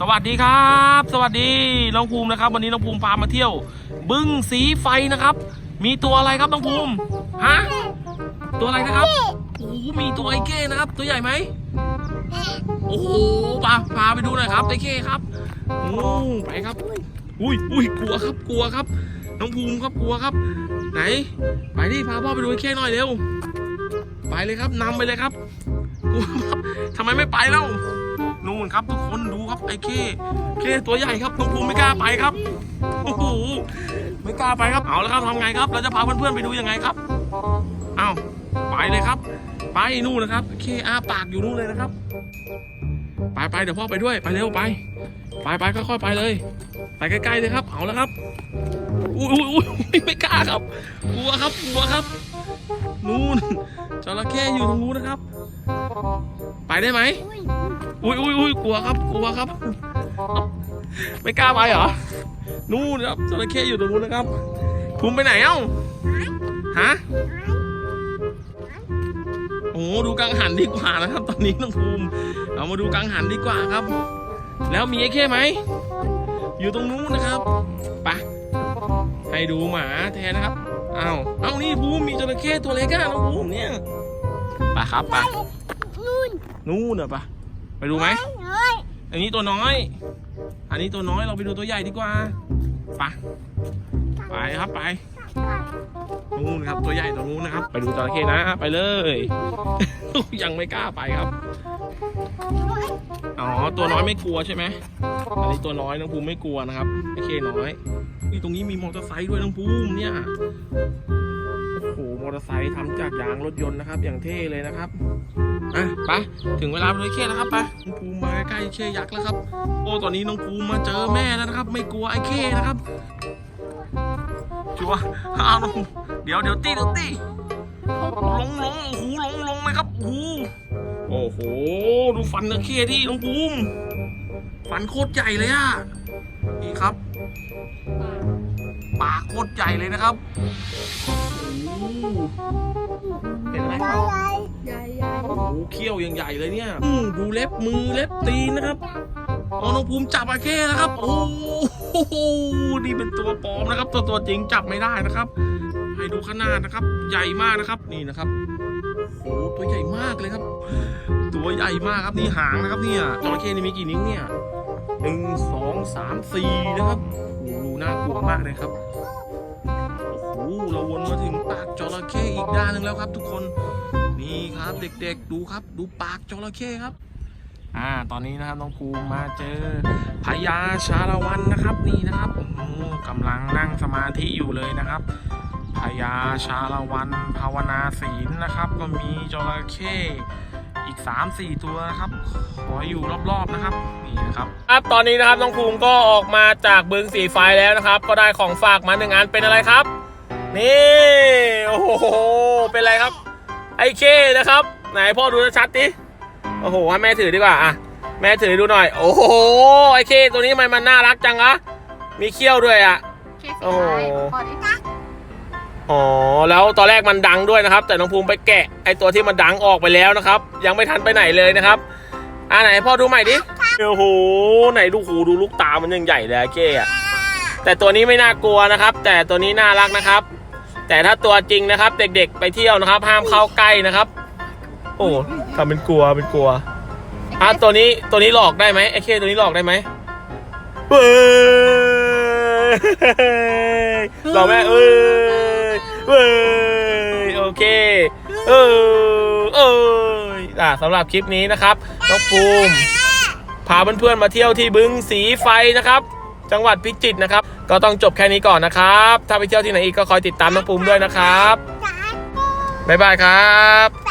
สวัสดีครับ สวัสดีน้องภูมินะครับ วันนี้น้องภูมิพามาเที่ยว บึ้งสีไฟนะครับ มีตัวอะไรครับน้องภูมิฮะตัวอะไรนะครับโอ้โหมีตัวไอเก้นะครับ ตัวใหญ่ไหมโอ้โหปาพาไปดูหน่อยครับไอเก้ครับโอ้ไปครับ อุ้ยอุ้ยกลัวครับกลัวครับ น้องภูมิครับกลัวครับ ไหน ไปดิพาพ่อไปดูไอเก้หน่อยเร็วไปเลยครับนำไปเลยครับกลัวครับทำไมไม่ไปเล่า นู่นครับทุกคนดูครับไอ้เคเคตัวใหญ่ครับน้องภูมิไม่กล้าไปครับโอ้โหไม่กล้าไปครับเอาแล้วครับทำไงครับ เราจะพาเพื่อนๆไปดูยังไงครับเอาไปเลยครับ ไปนู่นนะครับ เคอาปากอยู่นู่นเลยนะครับ ไปไปเดี๋ยวพ่อไปด้วยไปเร็วไป ไปไปค่อยๆไปเลย ไปใกล้ๆเลยครับ เอาแล้วครับอุ้ยอุ้ยอุ้ยไม่กล้าครับกลัวครับกลัวครับนู่นจระเข้อยู่ตรงนู้นนะครับ ไปได้ไหมอุ้ยอุ้ยอุ้ยกลัวครับกลัวครับ ไม่กล้าไปเหรอนู่นครับจระเข้อยู่ตรงนู้นนะครับภูมิไปไหนเอ้าฮะโอ้ดูกังหันดีกว่านะครับ ตอนนี้น้องภูมิเอามาดูกังหันดีกว่าครับ แล้วมีไอ้เข้ไหม อยู่ตรงนู้นนะครับไปให้ดูหมาแทนนะครับ เอ้าเอ้านี่ภูมิมีจระเข้ตัวเล็กอะน้องภูมิเนี่ยไปครับปนู่นนู่นเหรอปะไปดูไหมอันนี้ตัวน้อย อันนี้ตัวน้อยเราไปดูตัวใหญ่ดีกว่าไปไปครับไปนู่นครับตัวใหญ่ตรงนู้นนะครับ ไปดูจระเข้นะ ไปเลยยังไม่กล้าไปครับ ตัวน้อยไม่กลัวใช่ไหมอันนี้ตัวน้อยน้องภูมิไม่กลัวนะครับไอเคน้อยนี่ตรงนี้มีมอเตอร์ไซค์ด้วยน้องภูมิเนี่ยโอ้โหมอเตอร์ไซค์ทำจากยางรถยนต์นะครับ อย่างเท่เลยนะครับอะไปถึงเวลาไปเลยเคแล้วครับไปน้องภูมิมาใกล้เคยักษ์แล้วครับ โอ้ตอนนี้น้องภูมิมาเจอแม่แล้วนะครับ ไม่กลัวไอ้เคนะครับชัวร์อ้าวน้องเดี๋ยวเดี๋ยวตีเดี๋ยวตีลงลงโอ้โหลงลงเลยครับโอ้ โอ้โห ดูฟันนะเคที่น้องภูมิฟันโคตรใหญ่เลยอะนี่ครับ ปากโคตรใหญ่เลยนะครับเห็นไหมครับใหญ่ใหญ่โอ้โหเขี้ยวยังใหญ่เลยเนี่ยดูเล็บมือเล็บตีนนะครับเอาน้องภูมิจับอาเข้นะครับ โอ้โห นี่เป็นตัวปลอมนะครับ ตัวตัวจริงจับไม่ได้นะครับ ให้ดูขนาดนะครับ ใหญ่มากนะครับ นี่นะครับ อ้ตัวใหญ่มากเลยครับ ตัวใหญ่มากครับนี่หางนะครับเนี่ยจระเข้นี่มีกี่นิ้วเนี่ยหนึ่งสองสามสี่นะครับโอ้ดูน่ากลัวมากเลยครับโอ้โหเราวนมาถึงปากจระเข้อีกด้านหนึ่งแล้วครับ ทุกคนนี่ครับเด็กๆ ดูครับ ดูปากจระเข้ครับอ่าตอนนี้นะครับน้องภูมิมาเจอพญาชาละวันนะครับนี่นะครับกำลังนั่งสมาธิอยู่เลยนะครับ พญาชาละวันภาวนาศีลนะครับ ก็มีจระเข้อีก 3-4 ตัวนะครับ ขออยู่รอบๆนะครับนี่นะครับ ครับตอนนี้นะครับน้องภูมิก็ออกมาจากบึงสีไฟแล้วนะครับ ก็ได้ของฝากมาหนึ่งอันเป็นอะไรครับ นี่โอ้โหเป็นอะไรครับ ไอ้เคนะครับ ไหนพ่อดูชัดๆดิโอ้โหให้แม่ถือดีกว่าอะแม่ถือดูหน่อย โอ้โหไอ้เคตัวนี้ทำไมมันน่ารักจังอะมีเขี้ยวด้วยอะเคสโอ้โหข อ๋อแล้วตอนแรกมันดังด้วยนะครับ แต่น้องภูมิไปแกะไอตัวที่มันดังออกไปแล้วนะครับ ยังไม่ทันไปไหนเลยนะครับอ่าไหนพ่อดูใหม่ดิโอ้โหไหนดูหูดูลูกตามันยังใหญ่เลยไอ้อะแต่ตัวนี้ไม่น่ากลัวนะครับ แต่ตัวนี้น่ารักนะครับ แต่ถ้าตัวจริงนะครับ เด็กๆไปเที่ยวนะครับ ห้ามเข้าใกล้นะครับ โอ้ทำเป็นกลัวเป็นกลัวอะตัวนี้ตัวนี้หลอกได้ไหมไอ้เคตัวนี้หลอกได้ไหมเว้ยหลอกไหมเอ้ย เว้ยโอเค เออเอยอะสำหรับคลิปนี้นะครับน้องภูมิพาเพื่อนๆมาเที่ยวที่บึงสีไฟนะครับ จังหวัดพิจิตรนะครับ ก็ต้องจบแค่นี้ก่อนนะครับ ถ้าไปเที่ยวที่ไหนอีกก็คอยติดตามน้องภูมิด้วยนะครับบ๊ายบายครับ